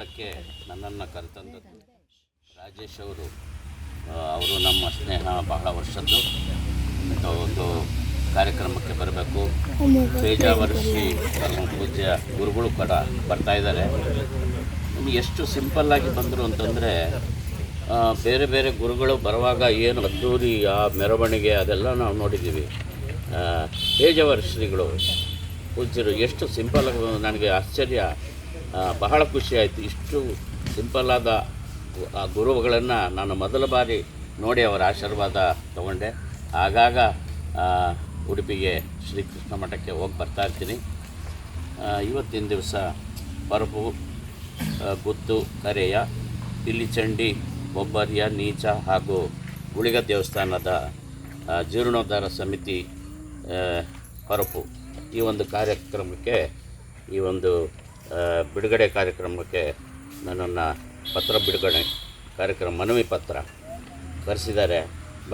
ಸ್ಥಳಕ್ಕೆ ನನ್ನನ್ನು ಕರೆತಂದದ್ದು. ರಾಜೇಶ್ ಅವರು ಅವರು ನಮ್ಮ ಸ್ನೇಹ ಬಹಳ ವರ್ಷದ್ದು. ಒಂದು ಕಾರ್ಯಕ್ರಮಕ್ಕೆ ಬರಬೇಕು. ಪೇಜಾವರ್ಷಿ ಪೂಜ್ಯ ಗುರುಗಳು ಕೂಡ ಬರ್ತಾ ಇದ್ದಾರೆ. ಎಷ್ಟು ಸಿಂಪಲ್ಲಾಗಿ ಬಂದರು ಅಂತಂದರೆ ಬೇರೆ ಬೇರೆ ಗುರುಗಳು ಬರುವಾಗ ಏನು ಅದ್ದೂರಿ ಆ ಮೆರವಣಿಗೆ ಅದೆಲ್ಲ ನಾವು ನೋಡಿದ್ದೀವಿ. ಆ, ಪೇಜಾವರ ಶ್ರೀಗಳು ಪೂಜ್ಯರು ಎಷ್ಟು ಸಿಂಪಲ್ ನನಗೆ ಆಶ್ಚರ್ಯ. ಬಹಳ ಖುಷಿ ಆಯಿತು. ಇಷ್ಟು ಸಿಂಪಲ್ ಆದ, ಆ, ಗುರುಗಳನ್ನು ನಾನು ಮೊದಲ ಬಾರಿ ನೋಡಿ ಅವರ ಆಶೀರ್ವಾದ ತಗೊಂಡೆ. ಆಗಾಗ ಉಡುಪಿಗೆ ಶ್ರೀಕೃಷ್ಣ ಮಠಕ್ಕೆ ಹೋಗಿ ಬರ್ತಾ ಇರ್ತೀನಿ. ಇವತ್ತಿನ ದಿವಸ ಪರಪು ಗುತ್ತು, ಕರೆಯ ಚಂಡಿ ಬೊಬ್ಬರಿಯ, ನೀಚ ಹಾಗೂ ಗುಳಿಗ ದೇವಸ್ಥಾನದ ಜೀರ್ಣೋದ್ಧಾರ ಸಮಿತಿ ಪರಪು ಈ ಒಂದು ಕಾರ್ಯಕ್ರಮಕ್ಕೆ ಈ ಒಂದು ಬಿಡುಗಡೆ ಕಾರ್ಯಕ್ರಮಕ್ಕೆ ನನ್ನನ್ನು ಪತ್ರ ಬಿಡುಗಡೆ ಕಾರ್ಯಕ್ರಮ ಮನವಿ ಪತ್ರ ಕರೆಸಿದ್ದಾರೆ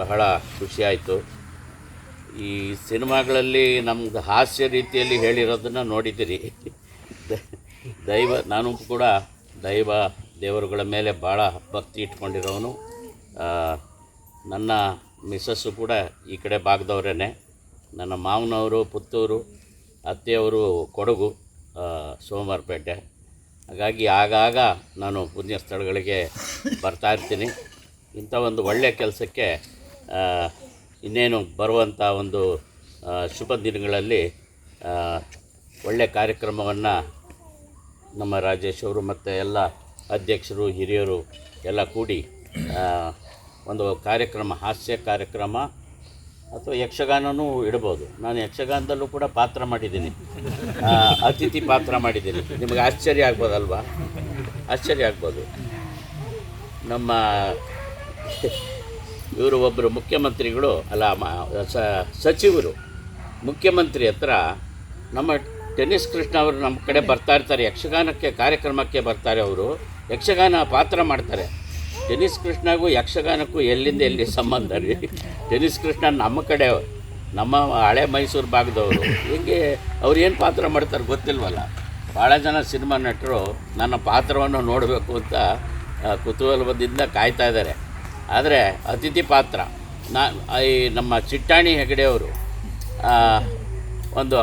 ಬಹಳ ಖುಷಿಯಾಯಿತು. ಈ ಸಿನಿಮಾಗಳಲ್ಲಿ ನಮ್ದು ಹಾಸ್ಯ ರೀತಿಯಲ್ಲಿ ಹೇಳಿರೋದನ್ನು ನೋಡಿದ್ದೀರಿ. ದೈವ, ನಾನು ಕೂಡ ದೈವ, ದೇವರುಗಳ ಮೇಲೆ ಭಾಳ ಭಕ್ತಿ ಇಟ್ಕೊಂಡಿರೋನು. ನನ್ನ ಮಿಸ್ಸಸ್ಸು ಕೂಡ ಈ ಕಡೆ ಭಾಗದವ್ರೇ ನನ್ನ ಮಾವನವರು, ಪುತ್ತೂರು, ಅತ್ತೆಯವರು ಕೊಡಗು. ಸೋಮವಾರಪೇಟೆ ಹಾಗಾಗಿ ಆಗಾಗ ನಾನು ಪುಣ್ಯ ಸ್ಥಳಗಳಿಗೆ ಬರ್ತಾ ಇರ್ತೀನಿ. ಇಂಥ ಒಂದು ಒಳ್ಳೆಯ ಕೆಲಸಕ್ಕೆ ಇನ್ನೇನು ಬರುವಂಥ ಒಂದು ಶುಭ ದಿನಗಳಲ್ಲಿ ಒಳ್ಳೆಯ ಕಾರ್ಯಕ್ರಮವನ್ನು ನಮ್ಮ ರಾಜೇಶ್ ಅವರು ಮತ್ತು ಎಲ್ಲ ಅಧ್ಯಕ್ಷರು, ಹಿರಿಯರು ಎಲ್ಲ ಕೂಡಿ ಒಂದು ಕಾರ್ಯಕ್ರಮ, ಹಾಸ್ಯ ಕಾರ್ಯಕ್ರಮ ಅಥವಾ ಯಕ್ಷಗಾನನೂ ಇಡ್ಬೋದು. ನಾನು ಯಕ್ಷಗಾನದಲ್ಲೂ ಕೂಡ ಪಾತ್ರ ಮಾಡಿದ್ದೀನಿ. ಅತಿಥಿ ಪಾತ್ರ ಮಾಡಿದ್ದೀನಿ. ನಿಮಗೆ ಆಶ್ಚರ್ಯ ಆಗ್ಬೋದಲ್ವಾ? ಆಶ್ಚರ್ಯ ಆಗ್ಬೋದು. ನಮ್ಮ ಇವರು ಒಬ್ಬರು ಮುಖ್ಯಮಂತ್ರಿಗಳು, ಅಲ್ಲ ಸಚಿವರು. ಮುಖ್ಯಮಂತ್ರಿ ಹತ್ರ ನಮ್ಮ ಟೆನ್ನಿಸ್ ಕೃಷ್ಣ ಅವರು ನಮ್ಮ ಕಡೆ ಬರ್ತಾ ಇರ್ತಾರೆ, ಯಕ್ಷಗಾನಕ್ಕೆ ಕಾರ್ಯಕ್ರಮಕ್ಕೆ ಬರ್ತಾರೆ ಅವರು. ಯಕ್ಷಗಾನ ಪಾತ್ರ ಮಾಡ್ತಾರೆ. ಟೆನ್ನಿಸ್ ಕೃಷ್ಣಗೂ, ಯಕ್ಷಗಾನಕ್ಕೂ ಎಲ್ಲಿಂದ ಎಲ್ಲಿ ಸಂಬಂಧ ರೀ? ಟೆನಿಸ್ ಕೃಷ್ಣ ನಮ್ಮ ಕಡೆ, ನಮ್ಮ ಹಳೆ ಮೈಸೂರು ಭಾಗದವರು. ಹೀಗೆ ಅವ್ರು ಏನು ಪಾತ್ರ ಮಾಡ್ತಾರೆ ಗೊತ್ತಿಲ್ವಲ್ಲ? ಭಾಳ ಜನ ಸಿನಿಮಾ ನಟರು ನನ್ನ ಪಾತ್ರವನ್ನು ನೋಡಬೇಕು ಅಂತ ಕುತೂಹಲದಿಂದ ಕಾಯ್ತಾ ಇದ್ದಾರೆ. ಆದರೆ ಅತಿಥಿ ಪಾತ್ರ, ನಾ, ಈ ನಮ್ಮ ಚಿಟ್ಟಾಣಿ ಹೆಗಡೆಯವರು ಒಂದು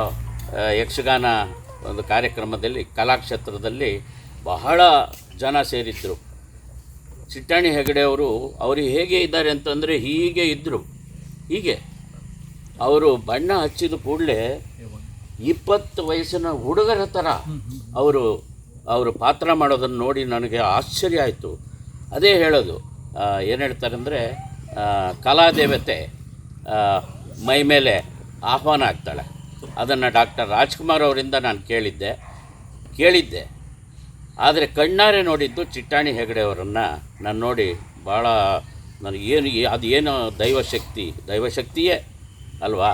ಯಕ್ಷಗಾನ ಒಂದು ಕಾರ್ಯಕ್ರಮದಲ್ಲಿ, ಕಲಾಕ್ಷೇತ್ರದಲ್ಲಿ ಬಹಳ ಜನ ಸೇರಿದ್ದರು ಚಿಟ್ಟಾಣಿ ಹೆಗಡೆ ಅವರು ಅವರು ಹೇಗೆ ಇದ್ದಾರೆ ಅಂತಂದರೆ ಹೀಗೆ ಇದ್ದರು ಹೀಗೆ. ಅವರು ಬಣ್ಣ ಹಚ್ಚಿದ ಕೂಡಲೇ ಇಪ್ಪತ್ತು ವಯಸ್ಸಿನ ಹುಡುಗರ ಥರ ಅವರು ಅವರು ಪಾತ್ರ ಮಾಡೋದನ್ನು ನೋಡಿ ನನಗೆ ಆಶ್ಚರ್ಯ ಆಯಿತು. ಅದೇ ಹೇಳೋದು ಏನು ಹೇಳ್ತಾರೆ ಅಂದರೆ ಕಲಾದೇವತೆ ಮೈ ಮೇಲೆ ಆಹ್ವಾನ ಆಗ್ತಾಳೆ. ಅದನ್ನು ಡಾಕ್ಟರ್ ರಾಜ್ಕುಮಾರ್ ಅವರಿಂದ ನಾನು ಕೇಳಿದ್ದೆ ಕೇಳಿದ್ದೆ. ಆದರೆ ಕಣ್ಣಾರೆ ನೋಡಿದ್ದು ಚಿಟ್ಟಾಣಿ ಹೆಗಡೆಯವರನ್ನು ನಾನು ನೋಡಿ ಭಾಳ ನನಗೆ ಏನು ಅದು ಏನು ದೈವಶಕ್ತಿ ದೈವಶಕ್ತಿಯೇ ಅಲ್ವಾ?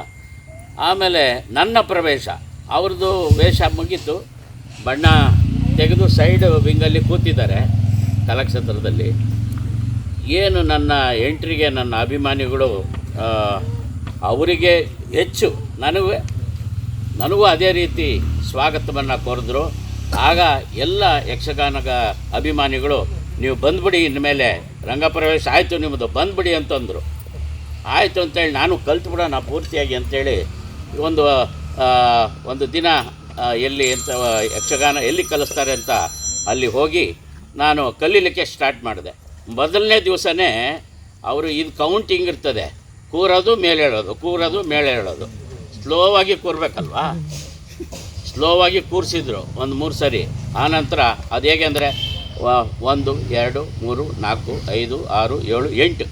ಆಮೇಲೆ ನನ್ನ ಪ್ರವೇಶ. ಅವ್ರದ್ದು ವೇಷ ಮುಗೀತು. ಬಣ್ಣ ತೆಗೆದು ಸೈಡ್ ವಿಂಗಲ್ಲಿ ಕೂತಿದ್ದಾರೆ ಕಲಾಕ್ಷೇತ್ರದಲ್ಲಿ. ಏನು ನನ್ನ ಎಂಟ್ರಿಗೆ, ನನ್ನ ಅಭಿಮಾನಿಗಳು ಅವರಿಗೆ ಹೆಚ್ಚು ನನಗೆ ನನಗೂ ಅದೇ ರೀತಿ ಸ್ವಾಗತವನ್ನು ಕೋರಿದ್ರು. ಆಗ ಎಲ್ಲ ಯಕ್ಷಗಾನಗ ಅಭಿಮಾನಿಗಳು, ನೀವು ಬಂದ್ಬಿಡಿ ಇನ್ಮೇಲೆ ರಂಗಪ್ರವೇಶ ಆಯಿತು ನಿಮ್ಮದು ಬಂದ್ಬಿಡಿ ಅಂತಂದರು. ಆಯಿತು ಅಂತೇಳಿ ನಾನು ಕಲ್ತ್ಬಿಡೋಣ ಪೂರ್ತಿಯಾಗಿ ಅಂತೇಳಿ ಒಂದು ಒಂದು ದಿನ ಎಲ್ಲಿ ಅಂತ ಯಕ್ಷಗಾನ ಎಲ್ಲಿ ಕಲಿಸ್ತಾರೆ ಅಂತ ಅಲ್ಲಿ ಹೋಗಿ ನಾನು ಕಲೀಲಿಕ್ಕೆ ಸ್ಟಾರ್ಟ್ ಮಾಡಿದೆ. ಮೊದಲನೇ ದಿವಸನೇ ಅವರು, ಇದು ಕೌಂಟಿಂಗ್ ಇರ್ತದೆ, ಕೂರೋದು ಮೇಲೆ ಹೇಳೋದು ಕೂರೋದು ಮೇಲೆ ಹೇಳೋದು ಸ್ಲೋವಾಗಿ ಕೂರ್ಬೇಕಲ್ವಾ? ಸ್ಲೋವಾಗಿ ಕೂರಿಸಿದ್ರು ಒಂದು ಮೂರು ಸರಿ. ಆನಂತರ ಅದು ಹೇಗೆ ಅಂದರೆ ಒಂದು, ಎರಡು, ಮೂರು, ನಾಲ್ಕು, ಐದು, ಆರು, ಏಳು, ಎಂಟು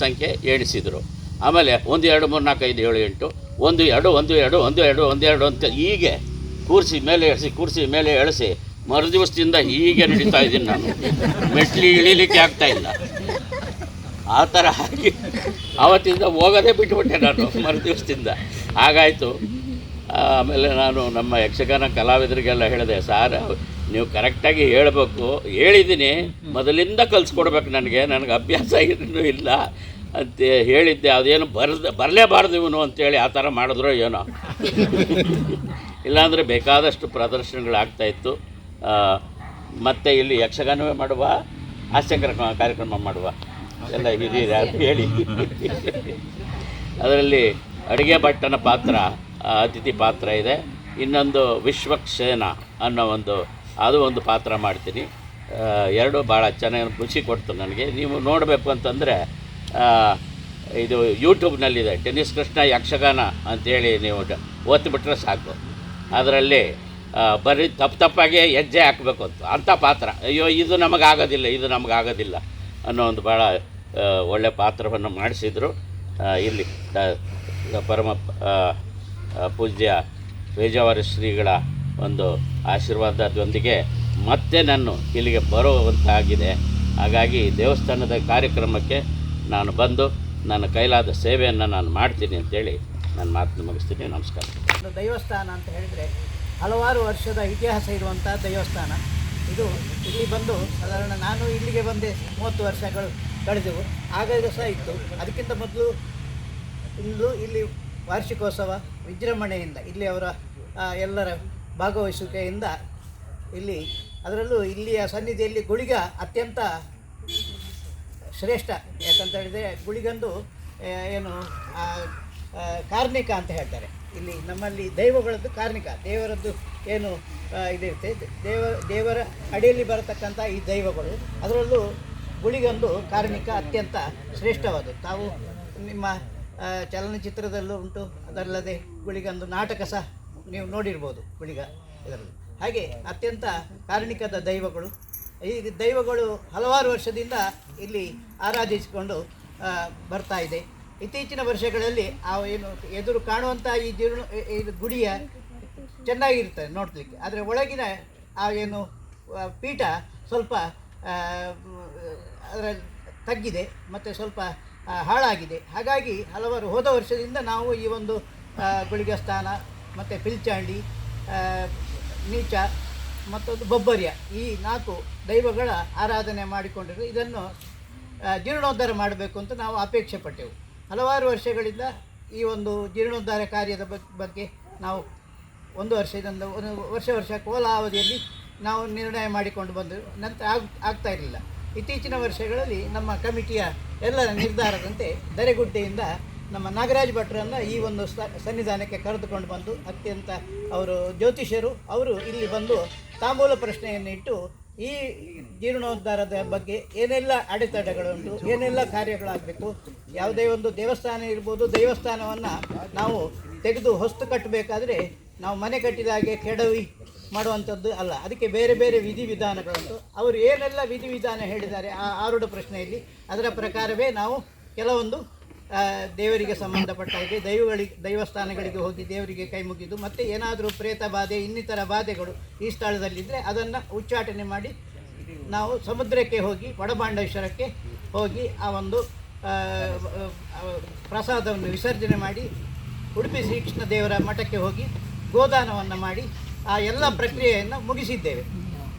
ಸಂಖ್ಯೆ ಎಣಿಸಿದರು ಆಮೇಲೆ ಒಂದು, ಎರಡು, ಮೂರು, ನಾಲ್ಕು, ಐದು, ಏಳು, ಎಂಟು, ಒಂದು, ಎರಡು ಒಂದು ಎರಡು ಒಂದು ಎರಡು ಒಂದು, ಎರಡು ಅಂತ ಹೀಗೆ ಕೂರಿಸಿ, ಮೇಲೆ ಎಳಿಸಿ, ಕೂರಿಸಿ, ಮೇಲೆ ಎಳಿಸಿ ಮರು ದಿವಸದಿಂದ ಹೀಗೆ ನಡೀತಾ ಇದ್ದೀನಿ ನಾನು. ಮೆಟ್ಲಿ ಇಳಿಲಿಕ್ಕೆ ಆಗ್ತಾ ಇಲ್ಲ. ಆ ಥರ ಆಗಿ ಆವತ್ತಿಂದ ಹೋಗೋದೇ ಬಿಟ್ಟುಬಿಟ್ಟೆ ನಾನು ಮರು ದಿವಸದಿಂದ ಹಾಗಾಯಿತು. ಆಮೇಲೆ ನಾನು ನಮ್ಮ ಯಕ್ಷಗಾನ ಕಲಾವಿದರಿಗೆಲ್ಲ ಹೇಳಿದೆ ಸಾರ್ ನೀವು ಕರೆಕ್ಟಾಗಿ ಹೇಳಬೇಕು ಹೇಳಿದ್ದೀನಿ. ಮೊದಲಿಂದ ಕಲಿಸ್ಕೊಡ್ಬೇಕು ನನಗೆ ನನಗೆ ಅಭ್ಯಾಸ ಏನೂ ಇಲ್ಲ. ಅಂತ ಹೇಳಿದ್ದೆ ಅದೇನು ಬರ್ದ ಬರಲೇಬಾರ್ದು ಇವನು. ಅಂತೇಳಿ ಆ ಥರ ಮಾಡಿದ್ರು ಏನೋ. ಇಲ್ಲಾಂದರೆ ಬೇಕಾದಷ್ಟು ಪ್ರದರ್ಶನಗಳಾಗ್ತಾಯಿತ್ತು ಮತ್ತು ಇಲ್ಲಿ ಯಕ್ಷಗಾನವೇ ಮಾಡುವ ಹಾಸ್ಯಕರ ಕಾರ್ಯಕ್ರಮ ಮಾಡುವ. ಎಲ್ಲ ಹಿರಿಯರು ಹೇಳಿ. ಅದರಲ್ಲಿ ಅಡುಗೆ ಭಟ್ಟನ ಪಾತ್ರ ಅತಿಥಿ ಪಾತ್ರ ಇದೆ. ಇನ್ನೊಂದು ವಿಶ್ವಕ್ಷೇನ ಅನ್ನೋ ಒಂದು, ಅದು ಒಂದು ಪಾತ್ರ ಮಾಡ್ತೀನಿ. ಎರಡು ಭಾಳ ಚೆನ್ನಾಗಿ ಖುಷಿ ಕೊಡ್ತು ನನಗೆ. ನೀವು ನೋಡಬೇಕು ಅಂತಂದರೆ ಇದು ಯೂಟ್ಯೂಬ್ನಲ್ಲಿದೆ. ಟೆನ್ನಿಸ್ ಕೃಷ್ಣ ಯಕ್ಷಗಾನ ಅಂತೇಳಿ ನೀವು ಓದ್ಬಿಟ್ರೆ ಸಾಕು. ಅದರಲ್ಲಿ ಬರೀ ತಪ್ಪು ತಪ್ಪಾಗಿ ಹೆಜ್ಜೆ ಹಾಕಬೇಕು ಅಂತ. ಅಂಥ ಪಾತ್ರ. ಅಯ್ಯೋ, ಇದು ನಮಗಾಗೋದಿಲ್ಲ ಇದು ನಮಗಾಗೋದಿಲ್ಲ ಅನ್ನೋ ಒಂದು ಭಾಳ ಒಳ್ಳೆಯ ಒಳ್ಳೆ ಪಾತ್ರವನ್ನು ಮಾಡಿಸಿದರು. ಇಲ್ಲಿ ಪರಮ ಪೂಜ್ಯ ಪೇಜಾವರ ಶ್ರೀಗಳ ಒಂದು ಆಶೀರ್ವಾದದೊಂದಿಗೆ ಮತ್ತೆ ನಾನು ಇಲ್ಲಿಗೆ ಬರುವಂತಾಗಿದೆ. ಹಾಗಾಗಿ ದೇವಸ್ಥಾನದ ಕಾರ್ಯಕ್ರಮಕ್ಕೆ ನಾನು ಬಂದು ನನ್ನ ಕೈಲಾದ ಸೇವೆಯನ್ನು ನಾನು ಮಾಡ್ತೀನಿ ಅಂತೇಳಿ ನಾನು ಮಾತನ್ನು ಮುಗಿಸ್ತೀನಿ. ನಮಸ್ಕಾರ. ದೈವಸ್ಥಾನ ಅಂತ ಹೇಳಿದರೆ ಹಲವಾರು ವರ್ಷದ ಇತಿಹಾಸ ಇರುವಂಥ ದೇವಸ್ಥಾನ. ಇದು ಇಲ್ಲಿ ಬಂದು ಸಾಧಾರಣ ನಾನು ಇಲ್ಲಿಗೆ ಬಂದೆ ಮೂವತ್ತು ವರ್ಷಗಳು ಕಳೆದೆವು. ಆಗ ಸಹ ಇತ್ತು. ಅದಕ್ಕಿಂತ ಮೊದಲು ಇಂದು ಇಲ್ಲಿ ವಾರ್ಷಿಕೋತ್ಸವ ವಿಜೃಂಭಣೆಯಿಂದ ಇಲ್ಲಿ ಅವರ ಎಲ್ಲರ ಭಾಗವಹಿಸುವಿಕೆಯಿಂದ ಇಲ್ಲಿ, ಅದರಲ್ಲೂ ಇಲ್ಲಿಯ ಸನ್ನಿಧಿಯಲ್ಲಿ ಗುಳಿಗ ಅತ್ಯಂತ ಶ್ರೇಷ್ಠ, ಯಾಕಂತ ಹೇಳಿದರೆ ಗುಳಿಗಂದು ಏನು ಕಾರ್ಣಿಕ ಅಂತ ಹೇಳ್ತಾರೆ. ಇಲ್ಲಿ ನಮ್ಮಲ್ಲಿ ದೈವಗಳದ್ದು ಕಾರ್ಣಿಕ, ದೇವರದ್ದು ಏನು ಇದಿರುತ್ತೆ, ದೇವ, ದೇವರ ಅಡಿಯಲ್ಲಿ ಬರತಕ್ಕಂಥ ಈ ದೈವಗಳು, ಅದರಲ್ಲೂ ಗುಳಿಗಂದು ಕಾರ್ಣಿಕ ಅತ್ಯಂತ ಶ್ರೇಷ್ಠವಾದದ್ದು. ತಾವು ನಿಮ್ಮ ಚಲನಚಿತ್ರದಲ್ಲೂ ಉಂಟು. ಅದಲ್ಲದೆ ಗುಳಿಗಂದು ನಾಟಕ ಸಹ ನೀವು ನೋಡಿರ್ಬೋದು ಗುಳಿಗ ಇದರಲ್ಲಿ. ಹಾಗೆ ಅತ್ಯಂತ ಕಾರಣಿಕದ ದೈವಗಳು. ಈ ದೈವಗಳು ಹಲವಾರು ವರ್ಷದಿಂದ ಇಲ್ಲಿ ಆರಾಧಿಸಿಕೊಂಡು ಬರ್ತಾ ಇದೆ. ಇತ್ತೀಚಿನ ವರ್ಷಗಳಲ್ಲಿ ಆ ಏನು ಎದುರು ಕಾಣುವಂಥ ಈ ಜೀರ್ಣ ಇದು ಗುಡಿಯ ಚೆನ್ನಾಗಿರ್ತದೆ ನೋಡಲಿಕ್ಕೆ. ಆದರೆ ಒಳಗಿನ ಆ ಏನು ಪೀಠ ಸ್ವಲ್ಪ ಅದರ ತಗ್ಗಿದೆ. ಮತ್ತು ಸ್ವಲ್ಪ ಹಾಳಾಗಿದೆ. ಹಾಗಾಗಿ ಹಲವಾರು ಹೋದ ವರ್ಷದಿಂದ ನಾವು ಈ ಒಂದು ಗುಳಿಗೆ ಸ್ಥಾನ ಮತ್ತು ಪಿಲ್ಚಾಂಡಿ ನೀಚ, ಮತ್ತೊಂದು ಬೊಬ್ಬರ್ಯ ಈ ನಾಲ್ಕು ದೈವಗಳ ಆರಾಧನೆ ಮಾಡಿಕೊಂಡಿರು ಇದನ್ನು ಜೀರ್ಣೋದ್ಧಾರ ಮಾಡಬೇಕು ಅಂತ ನಾವು ಅಪೇಕ್ಷೆ ಪಟ್ಟೆವು. ಹಲವಾರು ವರ್ಷಗಳಿಂದ ಈ ಒಂದು ಜೀರ್ಣೋದ್ಧಾರ ಕಾರ್ಯದ ಬಗ್ಗೆ ನಾವು ಒಂದು ವರ್ಷದಿಂದ, ಒಂದು ವರ್ಷ ವರ್ಷ ಕೋಲ ಅವಧಿಯಲ್ಲಿ ನಾವು ನಿರ್ಣಯ ಮಾಡಿಕೊಂಡು ಬಂದೆವು ನಂತರ ಆಗ್, ಆಗ್ತಾ ಇರಲಿಲ್ಲ. ಇತ್ತೀಚಿನ ವರ್ಷಗಳಲ್ಲಿ ನಮ್ಮ ಕಮಿಟಿಯ ಎಲ್ಲ ನಿರ್ಧಾರದಂತೆ ದರೆಗುಡ್ಡೆಯಿಂದ ನಮ್ಮ ನಾಗರಾಜ್ ಭಟ್ರನ್ನು ಈ ಒಂದು ಸನ್ನಿಧಾನಕ್ಕೆ ಕರೆದುಕೊಂಡು ಬಂದು ಅತ್ಯಂತ ಅವರು ಜ್ಯೋತಿಷ್ಯರು, ಅವರು ಇಲ್ಲಿ ಬಂದು ತಾಂಬೂಲ ಪ್ರಶ್ನೆಯನ್ನು ಇಟ್ಟು ಈ ಜೀರ್ಣೋದ್ಧಾರದ ಬಗ್ಗೆ ಏನೆಲ್ಲ ಅಡೆತಡೆಗಳುಂಟು, ಏನೆಲ್ಲ ಕಾರ್ಯಗಳಾಗಬೇಕು, ಯಾವುದೇ ಒಂದು ದೇವಸ್ಥಾನ ಇರ್ಬೋದು, ದೇವಸ್ಥಾನವನ್ನು ನಾವು ತೆಗೆದು ಹೊಸ್ತು ಕಟ್ಟಬೇಕಾದ್ರೆ ನಾವು ಮನೆ ಕಟ್ಟಿದ ಹಾಗೆ ಕೆಡವಿ. ಮಾಡುವಂಥದ್ದು ಅಲ್ಲ. ಅದಕ್ಕೆ ಬೇರೆ ಬೇರೆ ವಿಧಿವಿಧಾನಗಳುಂಟು ಅವರು ಏನೆಲ್ಲ ವಿಧಿವಿಧಾನ ಹೇಳಿದ್ದಾರೆ ಆ ಆರುಢ ಪ್ರಶ್ನೆಯಲ್ಲಿ, ಅದರ ಪ್ರಕಾರವೇ ನಾವು ಕೆಲವೊಂದು ದೇವರಿಗೆ ಸಂಬಂಧಪಟ್ಟ ಹಾಗೆ ದೈವಗಳಿಗೆ, ದೈವಸ್ಥಾನಗಳಿಗೆ ಹೋಗಿ ದೇವರಿಗೆ ಕೈ ಮುಗಿದು ಮತ್ತು ಏನಾದರೂ ಪ್ರೇತ ಬಾಧೆ, ಇನ್ನಿತರ ಬಾಧೆಗಳು ಈ ಸ್ಥಳದಲ್ಲಿದ್ದರೆ ಅದನ್ನು ಉಚ್ಚಾಟನೆ ಮಾಡಿ ನಾವು ಸಮುದ್ರಕ್ಕೆ ಹೋಗಿ ವಡಬಾಂಡೇಶ್ವರಕ್ಕೆ ಹೋಗಿ ಆ ಒಂದು ಪ್ರಸಾದವನ್ನು ವಿಸರ್ಜನೆ ಮಾಡಿ, ಉಡುಪಿ ಶ್ರೀಕೃಷ್ಣ ದೇವರ ಮಠಕ್ಕೆ ಹೋಗಿ ಗೋದಾನವನ್ನು ಮಾಡಿ ಆ ಎಲ್ಲ ಪ್ರಕ್ರಿಯೆಯನ್ನು ಮುಗಿಸಿದ್ದೇವೆ.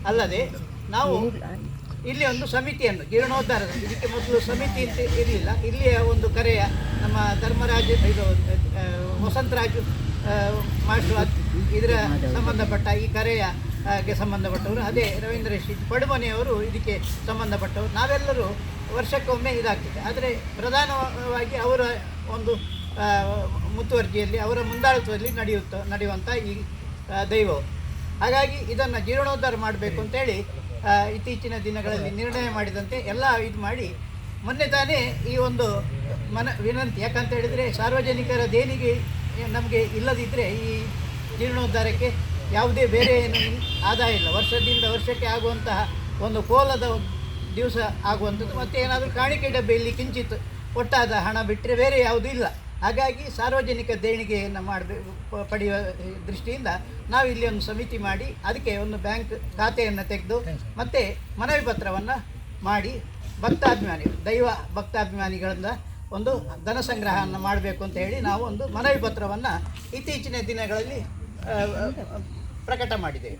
ಅಲ್ಲದೆ ನಾವು ಇಲ್ಲಿ ಒಂದು ಸಮಿತಿಯನ್ನು, ಜೀರ್ಣೋದ್ಧಾರದ, ಇದಕ್ಕೆ ಮೊದಲು ಸಮಿತಿ ಅಂತ ಇರಲಿಲ್ಲ. ಇಲ್ಲಿಯ ಒಂದು ಕರೆಯ ನಮ್ಮ ಧರ್ಮರಾಜ, ಇದು ವಸಂತರಾಜು ಮಾಸ್ಟರ್ ಇದರ ಸಂಬಂಧಪಟ್ಟ ಈ ಕರೆಯ ಗೆ ಸಂಬಂಧಪಟ್ಟವರು, ಅದೇ ರವೀಂದ್ರ ಶ್ರೀ ಪಡುಮನೆಯವರು ಇದಕ್ಕೆ ಸಂಬಂಧಪಟ್ಟವರು. ನಾವೆಲ್ಲರೂ ವರ್ಷಕ್ಕೊಮ್ಮೆ ಇದಾಗ್ತದೆ. ಆದರೆ ಪ್ರಧಾನವಾಗಿ ಅವರ ಒಂದು ಮುತುವರ್ಜಿಯಲ್ಲಿ, ಅವರ ಮುಂದಾಳತ್ವದಲ್ಲಿ ನಡೆಯುತ್ತ ನಡೆಯುವಂಥ ಈ ದೈವವು. ಹಾಗಾಗಿ ಇದನ್ನು ಜೀರ್ಣೋದ್ಧಾರ ಮಾಡಬೇಕು ಅಂತೇಳಿ ಇತ್ತೀಚಿನ ದಿನಗಳಲ್ಲಿ ನಿರ್ಣಯ ಮಾಡಿದಂತೆ ಎಲ್ಲ ಇದು ಮಾಡಿ, ಮೊನ್ನೆ ತಾನೇ ಈ ಒಂದು ಮನ ವಿನಂತಿ, ಯಾಕಂತ ಹೇಳಿದರೆ ಸಾರ್ವಜನಿಕರ ದೇಣಿಗೆ ನಮಗೆ ಇಲ್ಲದಿದ್ದರೆ ಈ ಜೀರ್ಣೋದ್ಧಾರಕ್ಕೆ ಯಾವುದೇ ಬೇರೆ ಏನು ಆದಾಯ ಇಲ್ಲ. ವರ್ಷದಿಂದ ವರ್ಷಕ್ಕೆ ಆಗುವಂತಹ ಒಂದು ಕೋಲದ ದಿವಸ ಆಗುವಂಥದ್ದು ಮತ್ತು ಏನಾದರೂ ಕಾಣಿಕೆ ಡಬ್ಬೆಯಲ್ಲಿ ಕಿಂಚಿತ್ ಒಟ್ಟಾದ ಹಣ ಬಿಟ್ಟರೆ ಬೇರೆ ಯಾವುದೂ ಇಲ್ಲ. ಹಾಗಾಗಿ ಸಾರ್ವಜನಿಕ ದೇಣಿಗೆಯನ್ನು ಮಾಡಬೇಕು ಪಡೆಯುವ ದೃಷ್ಟಿಯಿಂದ ನಾವು ಇಲ್ಲಿ ಒಂದು ಸಮಿತಿ ಮಾಡಿ ಅದಕ್ಕೆ ಒಂದು ಬ್ಯಾಂಕ್ ಖಾತೆಯನ್ನು ತೆಗೆದು ಮತ್ತು ಮನವಿ ಪತ್ರವನ್ನು ಮಾಡಿ ಭಕ್ತಾಭಿಮಾನಿ ದೈವ ಭಕ್ತಾಭಿಮಾನಿಗಳಿಂದ ಒಂದು ಧನ ಸಂಗ್ರಹವನ್ನು ಮಾಡಬೇಕು ಅಂತ ಹೇಳಿ ನಾವು ಒಂದು ಮನವಿ ಪತ್ರವನ್ನು ಇತ್ತೀಚಿನ ದಿನಗಳಲ್ಲಿ ಪ್ರಕಟ ಮಾಡಿದ್ದೇವೆ.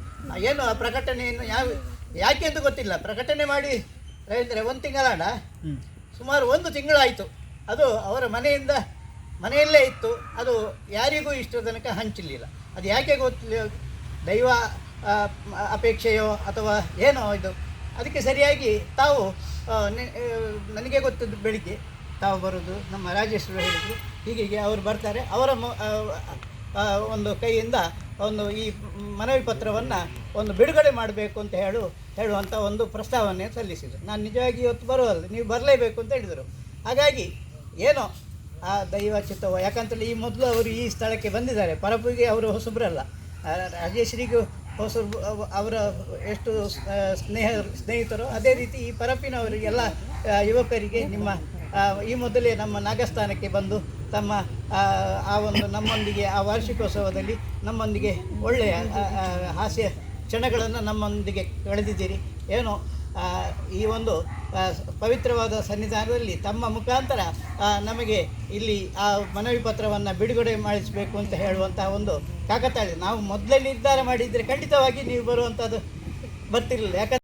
ಏನು ಆ ಪ್ರಕಟಣೆಯನ್ನು ಯಾವ ಯಾಕೆ ಅಂತ ಗೊತ್ತಿಲ್ಲ. ಪ್ರಕಟಣೆ ಮಾಡಿ ರವೀಂದ್ರ ಒಂದು ತಿಂಗಳಾಡ ಸುಮಾರು ಒಂದು ತಿಂಗಳಾಯಿತು. ಅದು ಅವರ ಮನೆಯಿಂದ ಮನೆಯಲ್ಲೇ ಇತ್ತು. ಅದು ಯಾರಿಗೂ ಇಷ್ಟರ ತನಕ ಹಂಚಲಿಲ್ಲ ಅದು ಯಾಕೆ ಗೊತ್ತಿಲ್ಲ? ದೈವ ಅಪೇಕ್ಷೆಯೋ ಅಥವಾ ಏನೋ ಇದು. ಅದಕ್ಕೆ ಸರಿಯಾಗಿ ತಾವು ನನಗೆ ಗೊತ್ತದ್ದು ಬೆಳಿಗ್ಗೆ ತಾವು ಬರೋದು, ನಮ್ಮ ರಾಜೇಶ್ವರ ಹೇಳಿದರು. ಹೀಗೆ ಅವರು ಬರ್ತಾರೆ. ಅವರ ಒಂದು ಕೈಯಿಂದ ಒಂದು ಈ ಮನವಿ ಪತ್ರವನ್ನು ಒಂದು ಬಿಡುಗಡೆ ಮಾಡಬೇಕು ಅಂತ ಹೇಳು ಹೇಳುವಂಥ ಒಂದು ಪ್ರಸ್ತಾವನೆ ಸಲ್ಲಿಸಿದರು. ನಾನು ನಿಜವಾಗಿ ಇವತ್ತು ಬರುವಲ್ಲ ನೀವು ಬರಲೇಬೇಕು ಅಂತ ಹೇಳಿದರು. ಹಾಗಾಗಿ, ಏನೋ ಆ ದೈವ ಚಿತ್ತವ ಯಾಕಂತೇಳಿ ಈ ಮೊದಲು ಅವರು ಈ ಸ್ಥಳಕ್ಕೆ ಬಂದಿದ್ದಾರೆ. ಪರಪುಗೆ ಅವರು ಹೊಸಬ್ರಲ್ಲ. ರಾಜೇಶ್ರೀಗೂ ಹೊಸಬ್ರು ಅವರ ಎಷ್ಟು ಸ್ನೇಹ ಸ್ನೇಹಿತರು ಅದೇ ರೀತಿ ಈ ಪರಪಿನವರಿಗೆಲ್ಲ ಯುವಕರಿಗೆ ನಿಮ್ಮ ಈ ಮೊದಲೇ ನಮ್ಮ ನಾಗಸ್ಥಾನಕ್ಕೆ ಬಂದು ತಮ್ಮ ಆ, ಒಂದು ನಮ್ಮೊಂದಿಗೆ ಆ ವಾರ್ಷಿಕೋತ್ಸವದಲ್ಲಿ ನಮ್ಮೊಂದಿಗೆ ಒಳ್ಳೆಯ ಹಾಸ್ಯ ಕ್ಷಣಗಳನ್ನು ನಮ್ಮೊಂದಿಗೆ ಕಳೆದಿದ್ದೀರಿ. ಏನೋ ಈ ಒಂದು ಪವಿತ್ರವಾದ ಸನ್ನಿಧಾನದಲ್ಲಿ ತಮ್ಮ ಮುಖಾಂತರ ನಮಗೆ ಇಲ್ಲಿ ಆ ಮನವಿ ಪತ್ರವನ್ನು ಬಿಡುಗಡೆ ಮಾಡಿಸಬೇಕು ಅಂತ ಹೇಳುವಂಥ ಒಂದು ಕಾಕತಾಳಿ ನಾವು ಮೊದಲೇ ನಿರ್ಧಾರ ಮಾಡಿದರೆ ಖಂಡಿತವಾಗಿ ನೀವು ಬರುವಂಥದ್ದು ಬರ್ತಿರಲಿಲ್ಲ. ಯಾಕಂದ್ರೆ